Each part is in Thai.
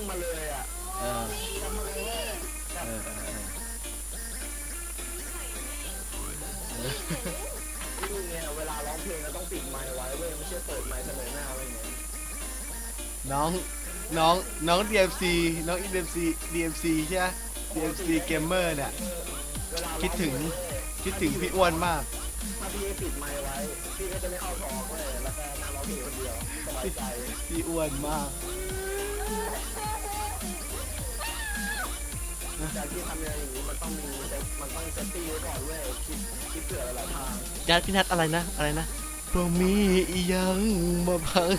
งมาเลยอะเออทำมาเลยเว้ยเออเออเออนี่ไงเวลาร้องเพลงเราต้องปิดไมค์ไว้เว้ยไม่ใช่เปิดไมค์เสนอหน้าอะไว้ไงน้องน้องน้อง DMC น้อง DMC DMC ใช่ไหม DMC Gamer เนี่ย เวลาร้อคิดถึง คิดถึงพี่อ้วนมาก ถ้าพี่ปิดไมค์ไว้พี่ก็จะไม่เข้าท้องเลยแล้วก็นั่งร้องเพลงคนเดียวสบายใจพี่อ้วนมาก การที่ทำอะไรอย่างนี้มันต้องมีมันต้องเซฟตี้ไว้ก่อนเว้ยคิดคิดเผื่อหลายๆทางญาติพี่นัทอะไรนะ อะไรนะบ่มีอีหยังมาพัง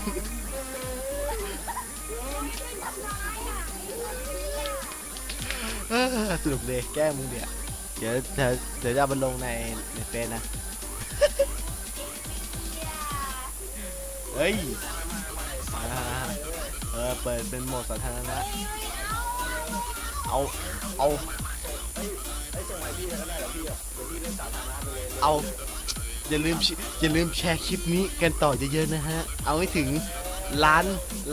เออสนุกเลยแกล้งมึงเดี๋ยวเดี๋ยวเดี๋ยวเดี๋ยวจะเอามันลงในในเฟซนะ เฮ้ยอ่าเออเปิดเป็นโหมดสาธารณะเอาเอาเอาอย่าลืมอย่าลืมแชร์คลิปนี้กันต่อเยอะๆนะฮะ เอาให้ถึงล้าน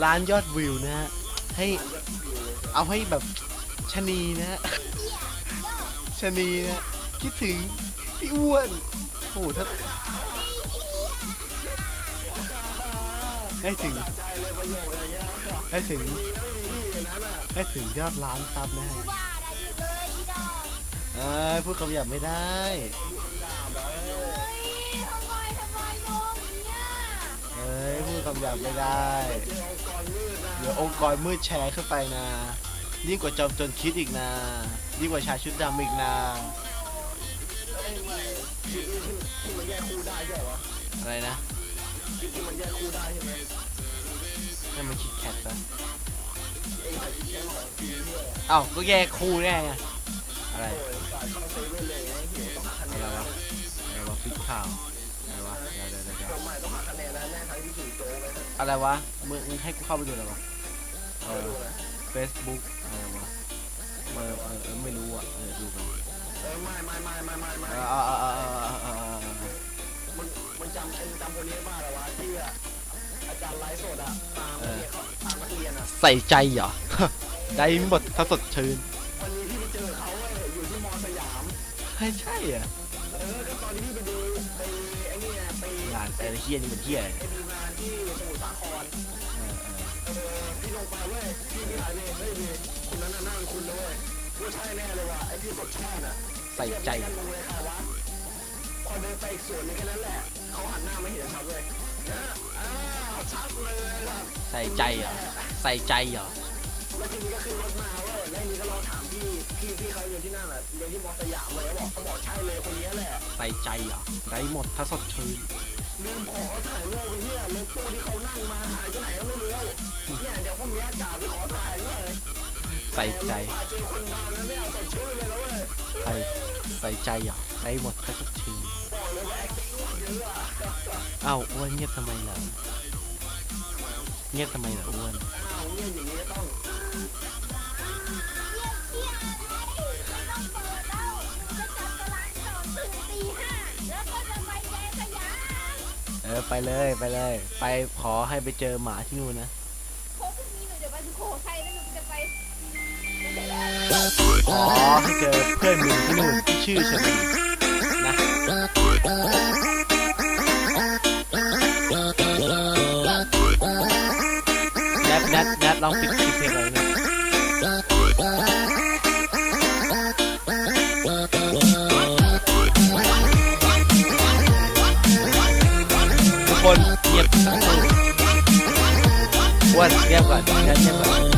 ล้านยอดวิวนะฮะ ให้เอาให้แบบชะนีนะฮะชะนีนะคิดถึงพี่อ้วนโอ้โหถ้า ให้ถึงให้ถึงให้ถึงยอดล้านครับนะฮะเอ้ยพูดคำหยาบไม่ได้เอ้ยพูดคำหยาบไม่ได้ เดี๋ยวองค์กรมืดแชร์ขึ้นไปนะยิ่งกว่าจอมจนคิดอีกนะยิ่งกว่าชายชุดดำอีกนะอะไรนะ ที่ที่มันแยกคู่ได้ใช่ไหมนั่นมันคิดแคทปะเอ้ยแต่ที่แยกของทีเนี่ยเอ้าก็แยกคู่แน่ไงอะไรโอ้ยสายเข้าเซเว่นเลยไงหิวต้องหาคะแนอะไรนวะอะไรวะฟิกข่าวอะไรวะเดี๋ยวเดี๋ยวเดี๋ยวเดี๋ยวผมใหม่ต้องหาคะแนนแล้วแน่ทั้งที่ถือโจ๊กเลยนะอะไรวะมึงมึงให้กูเข้าไปดูอะไรวะเอเอาอดูนะ Facebook อะไรวะเออเออเออไม่รู้อะเออดูกัน เออไม่ไม่ไม่ไม่ไม่ไม่เออเออเออเออเออเออเออมันมัน จำไอ้จำคนนี้มากเลยวะที่อะอาจารย์ไลฟ์สดอะตามนักเรียนเขาตามนักเรียนอะใส่ใจเหรอ ได้หมดถ้าสดชื่นวันนี้พี่ไปเจอเขาเว้ยอยู่ที่มอสยามให้ใช่อะเออก็ตอนที่พี่ไปดูไปไอ้นี่ไงไปงานแต่ละเฮียนี่เป็นเฮียอะไรไปดูงานที่สมุทรสาครเออเออเออพี่ลงไปเว้ยพี่พี่หายเลยเฮ้ยพี่คนนั้นน่ะนั่งคุณเลยเว้ยว่าใช่แน่เลยว่ะไอ้พี่สดชาติอะใส่ใจเรียกกันลงเลยค่ะวะพอ เดินไปอีกส่วนหนึงแค่นั้นแหละเขาหันหน้ามาเห็นชัดเลยนะอ้าวชัดเลยล่ะใส่ใจเหรอใส่ใจเหรอแล้วทีนี้ก็ขึ้นรถมาเว้ยแล้วทีนี้ก็ลองถามพี่พี่พี่เขาอยู่ที่นั่นแหละอยู่ที่มอสยามเลยเขาบอกเขาบอกใช่เลยคนนี้แหละใส่ใจเหรอได้หมดถ้าสดชื่นลืมขอถ่ายรูปไปเนี่ยรถตู้ที่เขานั่งมาหายไปไหนก็ไม่รู้เนี่ยเดี๋ยวพรุ่งนี้จ่าไปขอถ่ายด้วยใส่ใจแต่เจอคนดังแล้วไม่เอาใส่ชื่อเลยนะเว้ยใส่ใส่ใจเหรอได้หมดถ้าสดชื่น เยอะอะอ้าวอ้วนเงียบทำไมล่ะเงียบทำไมล่ะอ้วนอ้าวเนี่ยอย่างนี้ต้องเที่ยงเที่ยงไม่ต้องเปิดแล้วจะจับตารางสอนถึงตีห้าแล้วก็จะไปแยกขยะเออไปเลยไปเลย ไปขอให้ไปเจอหมาที่นู่นนะโค้ชพรุ่งนี้หนูจะไปสุโขทัยแล้วหนูจะไปขอให้เจอเพื่อนมึงที่นู่นที่ชื่อชลี นทแนทลองปิดค